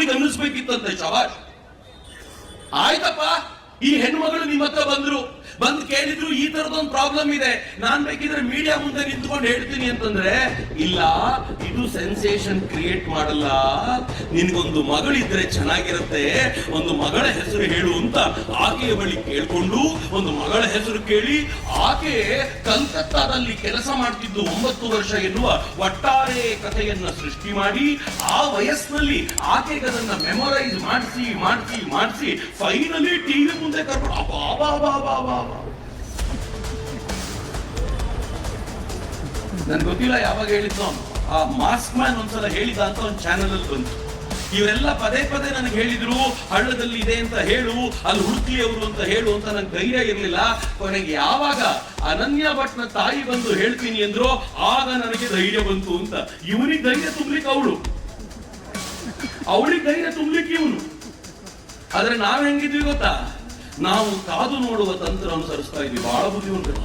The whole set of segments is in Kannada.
ಅವ್ರಿಗೆ ಅನ್ನಿಸ್ಬೇಕಿತ್ತಂತೆ ಶವಾಶ್ ಆಯ್ತಪ್ಪ? ಈ ಹೆಣ್ಮಗಳು ನಿಮ್ಮ ಹತ್ರ ಬಂದ್ರು, ಬಂದು ಕೇಳಿದ್ರು ಈ ತರದೊಂದು ಪ್ರಾಬ್ಲಮ್ ಇದೆ. ನಾನ್ ಬೇಕಿದ್ರೆ ಮೀಡಿಯಾ ಮುಂದೆ ನಿಂತ್ಕೊಂಡು ಹೇಳ್ತೀನಿ ಅಂತಂದ್ರೆ, ಇಲ್ಲ, ಇದು ಸೆನ್ಸೇಷನ್ ಕ್ರಿಯೇಟ್ ಮಾಡಲ್ಲ. ನಿನ್ಗೊಂದು ಮಗಳಿದ್ರೆ ಚೆನ್ನಾಗಿರುತ್ತೆ. ಒಂದು ಮಗಳ ಹೆಸರು ಹೇಳು ಅಂತ ಆಕೆಯ ಬಳಿ ಕೇಳ್ಕೊಂಡು, ಒಂದು ಮಗಳ ಹೆಸರು ಕೇಳಿ, ಆಕೆ ಕಲ್ಕತ್ತಾದಲ್ಲಿ ಕೆಲಸ ಮಾಡ್ತಿದ್ದು ಒಂಬತ್ತು ವರ್ಷ ಎನ್ನುವ ಒಟ್ಟಾರೆ ಕಥೆಯನ್ನ ಸೃಷ್ಟಿ ಮಾಡಿ, ಆ ವಯಸ್ಸಿನಲ್ಲಿ ಆಕೆಗೆ ಅದನ್ನ ಮೆಮೊರೈಸ್ ಮಾಡಿಸಿ ಮಾಡಿಸಿ ಮಾಡಿಸಿ ಫೈನಲಿ ಟಿವಿ ಮುಂದೆ ಕರ್ಕೊಂಡು ಅಬ್ಬಾ. ನನ್ಗೆ ಗೊತ್ತಿಲ್ಲ ಯಾವಾಗ ಹೇಳಿದ್ನೋ. ಆ ಮಾಸ್ಕ್ ಮ್ಯಾನ್ ಒಂದ್ಸಲ ಹೇಳಿದ ಅಂತ ಒಂದು ಚಾನೆಲ್ ಅಲ್ಲಿ ಬಂತು. ಇವರೆಲ್ಲ ಪದೇ ಪದೇ ನನಗೆ ಹೇಳಿದ್ರು, ಹಳ್ಳದಲ್ಲಿ ಇದೆ ಅಂತ ಹೇಳು, ಅಲ್ಲಿ ಹುಡುಕ್ಲಿ ಅವರು ಅಂತ ಹೇಳು ಅಂತ ನಂಗೆ ಧೈರ್ಯ ಇರಲಿಲ್ಲ. ಕೊನೆಗೆ ಯಾವಾಗ ಅನನ್ಯ ಭಟ್ನ ತಾಯಿ ಬಂದು ಹೇಳ್ತೀನಿ ಅಂದ್ರು, ಆಗ ನನಗೆ ಧೈರ್ಯ ಬಂತು ಅಂತ. ಇವನಿಗೆ ಧೈರ್ಯ ತುಂಬ್ಲಿಕ್ಕೆ ಅವಳು. ಅವಳಿಗೆ ಧೈರ್ಯ ತುಂಬ್ಲಿಕ್ಕೆ ಇವನು. ಆದ್ರೆ ನಾವ್ ಹೆಂಗಿದ್ವಿ ಗೊತ್ತಾ? ನಾವು ಕಾದು ನೋಡುವ ತಂತ್ರ ಅನುಸರಿಸ್ತಾ ಇದ್ವಿ. ಬಹಳ ಬುದ್ಧಿವಂತರು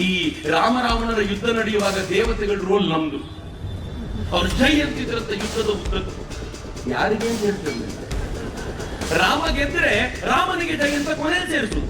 ಈ ರಾಮರಾವಣರ ಯುದ್ಧ ನಡೆಯುವಾಗ ದೇವತೆಗಳ ರೋಲ್ ನಮ್ದು. ಅವ್ರ ಜೈ ಅಂತಿದ್ರಂತ ಯುದ್ಧದ ಉದ್ದಕ್ಕೂ ಯಾರಿಗೆ ಅಂತ ಹೇಳ್ತಿರ್ಲಿಲ್ಲ ರಾಮ ಗೆದ್ರೆ ರಾಮನಿಗೆ ಜೈ ಅಂತ ಕೊನೆ ಸೇರಿಸುದು.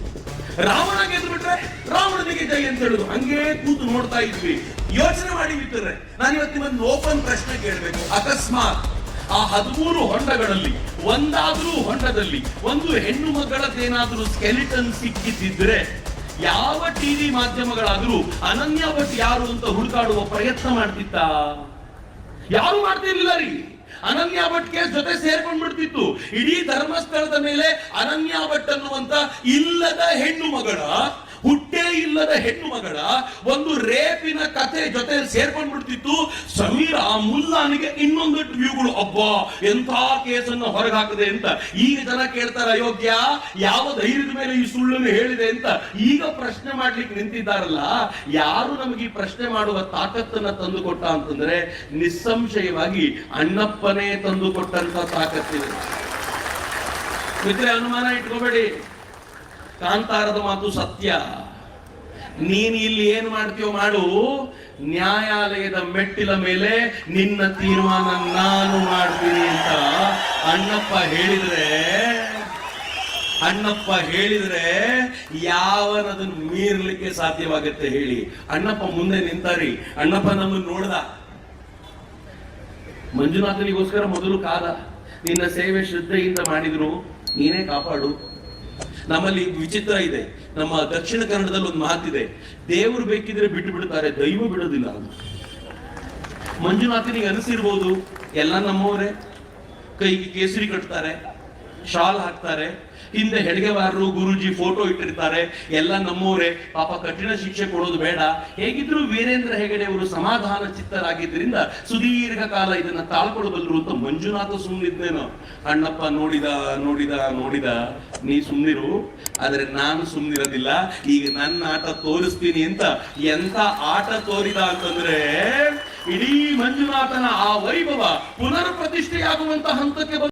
ರಾವಣ ಗೆದ್ದು ಬಿಟ್ರೆ ರಾವಣನಿಗೆ ಜೈ ಅಂತ ಹೇಳುದು. ಹಂಗೆ ಕೂತು ನೋಡ್ತಾ ಇದ್ವಿ. ಯೋಚನೆ ಮಾಡಿ ಬಿಟ್ಟರೆ ನಾನು ಇವತ್ತು ನಿಮ್ಮನ್ನು ಓಪನ್ ಪ್ರಶ್ನೆ ಕೇಳಬೇಕು. ಅಕಸ್ಮಾತ್. ಆ ಹದಿಮೂರು ಹೊಂಡಗಳಲ್ಲಿ, ಒಂದಾದ್ರೂ ಹೊಂಡದಲ್ಲಿ, ಒಂದು ಹೆಣ್ಣು ಮಗಳದ್ದೇನಾದ್ರೂ ಸ್ಕೆಲಿಟನ್ ಸಿಕ್ಕಿದ್ದಿದ್ರೆ ಯಾವ ಟಿವಿ ಮಾಧ್ಯಮಗಳಾದ್ರೂ ಅನನ್ಯ ಭಟ್ ಯಾರು ಅಂತ ಹುಡುಕಾಡುವ ಪ್ರಯತ್ನ ಮಾಡ್ತಿತ್ತ? ಯಾರು ಮಾಡ್ತಿರ್ಲಿಲ್ಲ ರೀ? ಅನನ್ಯ ಭಟ್ ಕೇಸ್ ಜೊತೆ ಸೇರ್ಕೊಂಡ್ ಬಿಡ್ತಿತ್ತು ಇಡೀ ಧರ್ಮಸ್ಥಳದ ಮೇಲೆ ಅನನ್ಯ ಭಟ್ ಅನ್ನುವಂತ ಇಲ್ಲದ ಹೆಣ್ಣು ಮಗಳ ಇಲ್ಲದ ಹೆಣ್ಣು ಮಗಳ ಒಂದು ರೇಪಿನ ಕಥೆ ಜೊತೆ ಸೇರ್ಕೊಂಡ್ ಬಿಡ್ತಿತ್ತು ಸಮೀರ ಆ ಮುಲ್ಲಾನಿಗೆ ಇನ್ನೊಂದು ವ್ಯೂಗಳು ಅಬ್ಬಾ, ಎಂಥ ಕೇಸನ್ನು ಹೊರಗೆ ಹಾಕದೆ ಅಂತ ಈಗ ಜನ ಕೇಳ್ತಾರೆ ಅಯೋಗ್ಯ. ಯಾವ ಧೈರ್ಯದ ಮೇಲೆ ಈ ಸುಳ್ಳನ್ನು ಹೇಳಿದೆ ಅಂತ ಈಗ ಪ್ರಶ್ನೆ ಮಾಡ್ಲಿಕ್ಕೆ ನಿಂತಿದ್ದಾರಲ್ಲ. ಯಾರು ನಮಗೆ ಈ ಪ್ರಶ್ನೆ ಮಾಡುವ ತಾಕತ್ತನ್ನ ತಂದು ಕೊಟ್ಟ ಅಂತಂದ್ರೆ ನಿಸ್ಸಂಶಯವಾಗಿ ಅಣ್ಣಪ್ಪನೇ ತಂದು ಕೊಟ್ಟಂತ ತಾಕತ್ತಿದೆ ಮಿತ್ರ ಅನುಮಾನ ಇಟ್ಕೋಬೇಡಿ. ಕಾಂತಾರದ ಮಾತು ಸತ್ಯ. ನೀನ್ ಇಲ್ಲಿ ಏನ್ ಮಾಡ್ತೀಯೋ ಮಾಡು. ನ್ಯಾಯಾಲಯದ ಮೆಟ್ಟಿಲ ಮೇಲೆ ನಿನ್ನ ತೀರ್ಮಾನ ನಾನು ಮಾಡ್ತೀನಿ ಅಂತ ಅಣ್ಣಪ್ಪ ಹೇಳಿದ್ರೆ ಅಣ್ಣಪ್ಪ ಹೇಳಿದ್ರೆ ಯಾವನದನ್ನು ಮೀರ್ಲಿಕ್ಕೆ ಸಾಧ್ಯವಾಗುತ್ತೆ ಹೇಳಿ. ಅಣ್ಣಪ್ಪ ಮುಂದೆ ನಿಂತಾರಿ. ಅಣ್ಣಪ್ಪ ನಮ್ಮನ್ನು ನೋಡ್ದ. ಮಂಜುನಾಥನಿಗೋಸ್ಕರ ಮೊದಲು ಕಾಲ ನಿನ್ನ ಸೇವೆ ಶ್ರದ್ಧೆಯಿಂದ ಮಾಡಿದ್ರು. ನೀನೇ ಕಾಪಾಡು. ನಮ್ಮಲ್ಲಿ ವಿಚಿತ್ರ ಇದೆ. ನಮ್ಮ ದಕ್ಷಿಣ ಕನ್ನಡದಲ್ಲಿ ಒಂದು ಮಾತಿದೆ ದೇವರು ಬೇಕಿದ್ರೆ ಬಿಟ್ಟು ಬಿಡ್ತಾರೆ, ದೈವ ಬಿಡೋದಿಲ್ಲ ಮಂಜುನಾಥನಿಗೆ ಅನಿಸಿರ್ಬೋದು, ಎಲ್ಲ ನಮ್ಮವರೇ. ಕೈಗೆ ಕೇಸರಿ ಕಟ್ತಾರೆ. ಶಾಲ್ ಹಾಕ್ತಾರೆ. ಹಿಂದೆ ಹೆಡ್ಗೆವಾರರು ಗುರುಜಿ ಫೋಟೋ ಇಟ್ಟಿರ್ತಾರೆ. ಎಲ್ಲ ನಮ್ಮವರೇ ಪಾಪ ಕಠಿಣ ಶಿಕ್ಷೆ ಕೊಡೋದು ಬೇಡ. ಹೇಗಿದ್ರು ವೀರೇಂದ್ರ ಹೆಗಡೆ ಅವರು ಸಮಾಧಾನ ಚಿತ್ತರಾಗಿದ್ದರಿಂದ ಸುದೀರ್ಘ ಕಾಲ ಇದನ್ನ ತಾಳ್ಕೊಳ್ಬಲ್ರು ಅಂತ ಮಂಜುನಾಥ ಸುಮ್ಮನಿದ್ದೇನೋ ಅಣ್ಣಪ್ಪ, ನೋಡಿದ ನೋಡಿದ ನೋಡಿದ. ನೀ ಸುಮ್ಮನಿರು ಆದ್ರೆ ನಾನು ಸುಮ್ಮನಿರೋದಿಲ್ಲ ಈಗ ನನ್ನ ಆಟ ತೋರಿಸ್ತೀನಿ ಅಂತ ಎಂತ ಆಟ ತೋರಿದ ಅಂತಂದ್ರೆ ಇಡೀ ಮಂಜುನಾಥನ ಆ ವೈಭವ ಪುನರ್ ಪ್ರತಿಷ್ಠೆಯಾಗುವಂತಹ ಹಂತಕ್ಕೆ